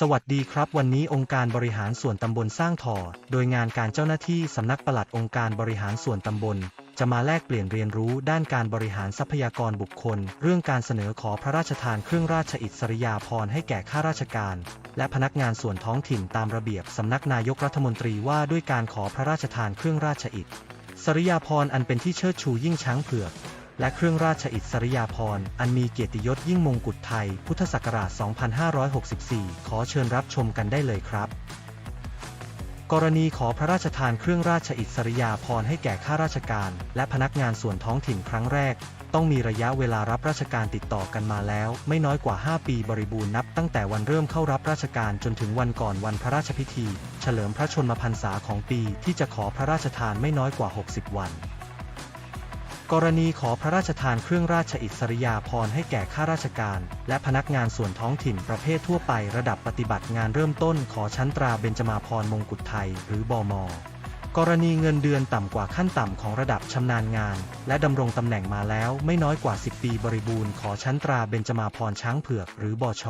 สวัสดีครับ วันนี้องค์การบริหารส่วนตำบลสร้างถอโดยงานการเจ้าหน้าที่สำนักปลัดองค์การบริหารส่วนตำบล จะมาแลกเปลี่ยนเรียนรู้ด้านการบริหารทรัพยากรบุคคล เรื่องการเสนอขอพระราชทานเครื่องราชอิสริยาภรณ์ให้แก่ข้าราชการ และพนักงานส่วนท้องถิ่นตามระเบียบสำนักนายกรัฐมนตรีว่าด้วยการขอพระราชทานเครื่องราชอิสริยาภรณ์อันเป็นที่เชิดชูยิ่งช้างเผือก และเครื่องราชอิสริยาภรณ์อันมีเกียรติยศยิ่งมงกุฎไทย พุทธศักราช 2564 ขอเชิญรับชมกันได้เลยครับ กรณีขอพระราชทานเครื่องราชอิสริยาภรณ์ให้แก่ข้าราชการ และพนักงานส่วนท้องถิ่นครั้งแรก ต้องมีระยะเวลารับราชการติดต่อกันมาแล้ว ไม่น้อยกว่า 5 ปีบริบูรณ์นับตั้งแต่วันเริ่มเข้ารับราชการจนถึงวันก่อนวันพระราชพิธี เฉลิมพระชนมพรรษาของปีที่จะขอพระราชทานไม่น้อยกว่า 60 วัน กรณีขอพระราชทานเครื่องราชอิสริยาภรณ์ให้แก่ข้าราชการ และพนักงานส่วนท้องถิ่นประเภททั่วไประดับปฏิบัติงานเริ่มต้นขอชั้นตราเบญจมาภรณ์มงกุฎไทยหรือบมกรณีเงินเดือนต่ำกว่าขั้นต่ำของระดับชำนาญงาน และดำรงตำแหน่งมาแล้วไม่น้อยกว่า 10 ปีบริบูรณ์ขอชั้นตราเบญจมาภรณ์ช้างเผือกหรือบช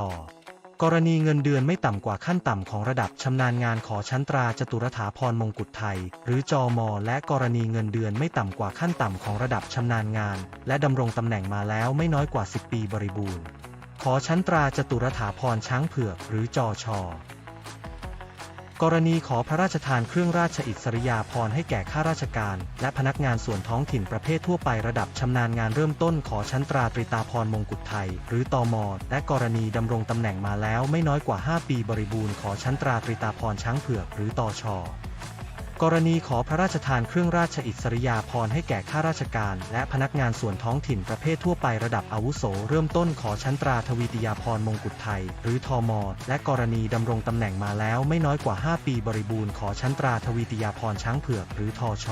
กรณีเงินเดือนไม่ต่ำกว่าขั้นต่ำของระดับชำนาญงานขอชั้นตราจตุรถาพรมงกุฎไทย หรือจอมและกรณีเงินเดือนไม่ต่ำกว่าขั้นต่ำของระดับชำนาญงาน และดำรงตำแหน่งมาแล้วไม่น้อยกว่า 10 ปีบริบูรณ์ ขอชั้นตราจตุรถาพรช้างเผือกหรือจอช กรณีขอพระราชทานเครื่องราชอิสริยาภรณ์ให้แก่ข้าราชการ และพนักงานส่วนท้องถิ่นประเภททั่วไประดับชำนาญงานเริ่มต้นขอชั้นตราตรีตาพรมงกุฎไทย หรือตอมและกรณีดำรงตำแหน่งมาแล้วไม่น้อยกว่า 5 ปีบริบูรณ์ขอชั้นตราตรีตาพรช้างเผือกหรือตอช กรณีขอพระราชทานเครื่องราชอิสริยาภรณ์ให้แก่ข้าราชการ และพนักงานส่วนท้องถิ่นประเภททั่วไประดับอาวุโส เริ่มต้นขอชั้นตราทวีติยาภรณ์มงกุฎไทย หรือทอมและกรณีดำรงตำแหน่งมาแล้วไม่น้อยกว่า 5 ปีบริบูรณ์ขอชั้นตราทวีติยาภรณ์ช้างเผือกหรือทอช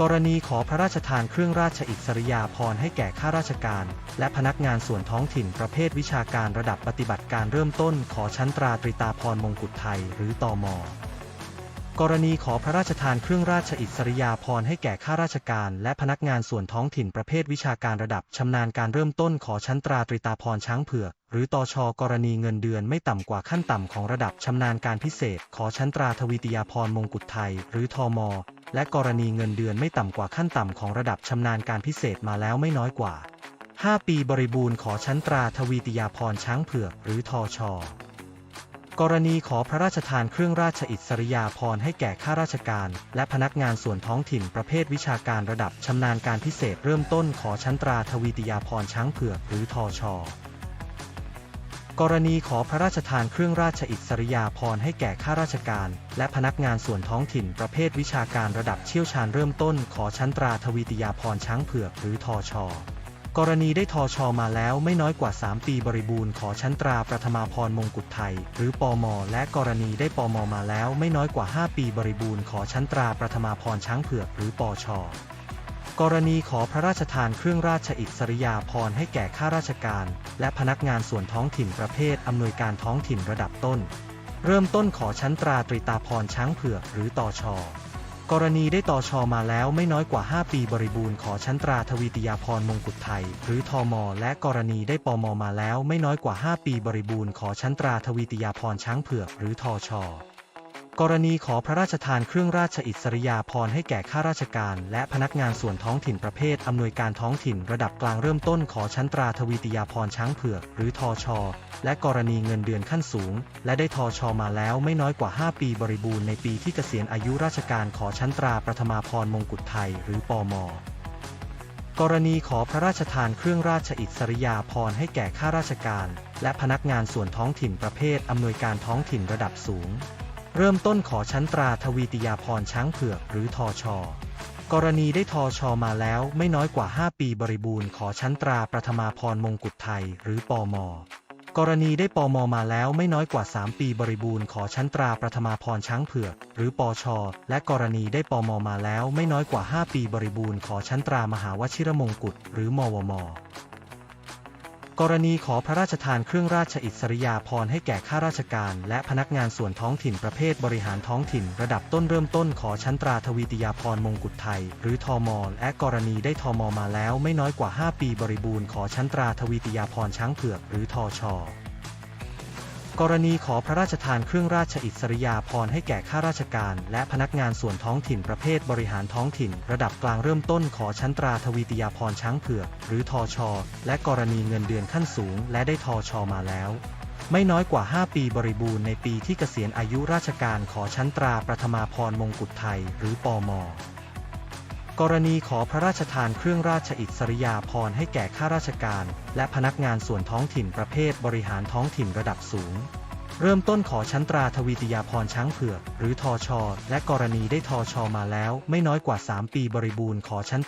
กรณีขอพระราชทานเครื่องราชอิสริยาภรณ์ให้แก่ข้าราชการ และพนักงานส่วนท้องถิ่นประเภทวิชาการระดับปฏิบัติการเริ่มต้นขอชั้นตราตรีตาพรณ์มงกุฎไทย หรือตอม กรณีขอพระราชทานเครื่องราชอิสริยาภรณ์ให้แก่ข้าราชการ และพนักงานส่วนท้องถิ่นประเภทวิชาการระดับชำนาญการเริ่มต้นขอชั้นตราตรีตาพรช้างเผือก หรือตอชกรณีเงินเดือนไม่ต่ำกว่าขั้นต่ำของระดับชำนาญการพิเศษ ขอชั้นตราทวีติยาภรณ์มงกุฎไทย หรือทอมและกรณีเงินเดือนไม่ต่ำกว่าขั้นต่ำของระดับชำนาญการพิเศษมาแล้วไม่น้อยกว่า 5 ปีบริบูรณ์ขอชั้นตราทวีติยาภรณ์ช้างเผือก หรือทอช กรณีขอพระราชทานเครื่องราชอิสริยาภรณ์ให้แก่ข้าราชการ และพนักงานส่วนท้องถิ่นประเภทวิชาการระดับชำนาญการพิเศษเริ่มต้นขอชั้นตราทวีติยาภรณ์ช้างเผือกหรือทอชกรณีขอพระราชทานเครื่องราชอิสริยาภรณ์ให้แก่ข้าราชการ และพนักงานส่วนท้องถิ่นประเภทวิชาการระดับเชี่ยวชาญเริ่มต้นขอชั้นตราทวีติยาภรณ์ช้างเผือกหรือทอช กรณีได้ทอชอมาแล้วไม่น้อยกว่า 3 ปีบริบูรณ์ขอชั้นตราประธมาพรมงกุฎไทย หรือปอมและกรณีได้ปอมมาแล้วไม่น้อยกว่า 5 ปีบริบูรณ์ขอชั้นตราประธมาพรช้างเผือกหรือปอชกรณีขอพระราชทานเครื่องราชอิสริยาภรณ์ให้แก่ข้าราชการ และพนักงานส่วนท้องถิ่นประเภทอำนวยการท้องถิ่นระดับต้น เริ่มต้นขอชั้นตราตรีตาพรช้างเผือกหรือตอช กรณีได้ต่อชอมาแล้วไม่น้อยกว่า 5 ปีบริบูรณ์ขอชั้นตราทวีติยาพรมงกุฎไทย หรือทอมและกรณีได้ปอมมาแล้วไม่น้อยกว่า 5 ปีบริบูรณ์ขอชั้นตราทวีติยาพรช้างเผือกหรือทอช กรณีขอพระราชทานเครื่องราชอิสริยาภรณ์ให้แก่ข้าราชการ และพนักงานส่วนท้องถิ่นประเภทอำนวยการท้องถิ่นระดับกลางเริ่มต้นขอชั้นตราทวีติยาภรณ์ช้างเผือก หรือทอชและกรณีเงินเดือนขั้นสูง และได้ทอชอมาแล้วไม่น้อยกว่า 5 ปีบริบูรณ์ในปีที่เกษียณอายุราชการขอชั้นตราประธมาพรณ์มงกุฎไทย หรือปอมกรณีขอพระราชทานเครื่องราชอิสริยาภรณ์ให้แก่ข้าราชการ และพนักงานส่วนท้องถิ่นประเภทอำนวยการท้องถิ่นระดับสูง เริ่มต้นขอชั้นตราทวีติยาภรช้างเผือกหรือทอชกรณีได้ทอชอมาแล้วไม่น้อยกว่า 5 ปีบริบูรณ์ขอชั้นตราประธมาพรมงกุฎไทยหรือปอมกรณีได้ปอมมาแล้วไม่น้อยกว่า 3 ปีบริบูรณ์ขอชั้นตราประธมาพรช้างเผือกหรือปอชและกรณีได้ปอมมาแล้วไม่น้อยกว่า 5 ปีบริบูรณ์ขอชั้นตรามหาวชิรมงกุฎหรือมวม กรณีขอพระราชทานเครื่องราชอิสริยาภรณ์ให้แก่ข้าราชการและพนักงานส่วนท้องถิ่นประเภทบริหารท้องถิ่น ระดับต้นเริ่มต้นขอชั้นตราทวีติยาภรณ์มงกุฎไทย หรือทอมและกรณีได้ทอมมาแล้วไม่น้อยกว่า 5 ปีบริบูรณ์ขอชั้นตราทวีติยาภรณ์ช้างเผือกหรือทอชอ กรณีขอพระราชทานเครื่องราชอิสริยาภรณ์ให้แก่ข้าราชการ และพนักงานส่วนท้องถิ่นประเภทบริหารท้องถิ่น ระดับกลางเริ่มต้นขอชั้นตราทวีติยาภรณ์ช้างเผือก หรือทอชอและกรณีเงินเดือนขั้นสูง และได้ทอชอมาแล้ว ไม่น้อยกว่า 5 ปีบริบูรณ์ในปีที่เกษียณอายุราชการขอชั้นตราประธมาพรณ์มงกุฎไทย หรือปอม กรณีขอพระราชทานเครื่องราชอิสริยาภรณ์ให้แก่ข้าราชการ และพนักงานส่วนท้องถิ่นประเภทบริหารท้องถิ่นระดับสูง เริ่มต้นขอชั้นตราทวีติยาภรณ์ช้างเผือก หรือทอชอและกรณีได้ทอชอมาแล้วไม่น้อยกว่า 3 ปีบริบูรณ์ขอชั้น